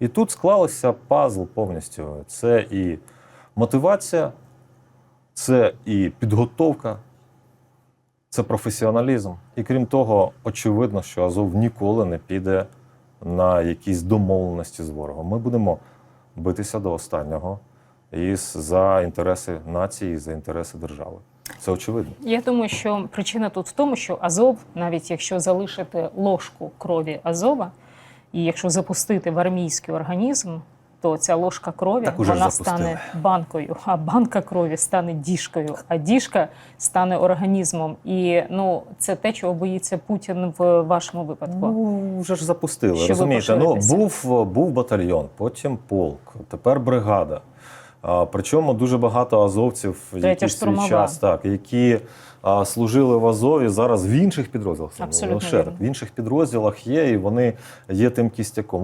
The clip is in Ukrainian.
І тут склалося пазл повністю. Це і мотивація, це і підготовка, це професіоналізм. І крім того, очевидно, що Азов ніколи не піде на якісь домовленості з ворогом. Ми будемо битися до останнього і за інтереси нації, і за інтереси держави. Це очевидно. Я думаю, що причина тут в тому, що Азов, навіть якщо залишити ложку крові Азова, і якщо запустити в армійський організм, то ця ложка крові Так вона запустили. стане банкою, а банка крові стане діжкою, а діжка стане організмом. І ну це те, чого боїться Путін в вашому випадку. Ну, вже ж запустили. Що розумієте? Ну, був, був батальйон, потім полк, тепер бригада. Причому дуже багато азовців, які в свій час, так, які служили в Азові зараз в інших підрозділах. Це Абсолютно лише в інших підрозділах є, і вони є тим кістяком.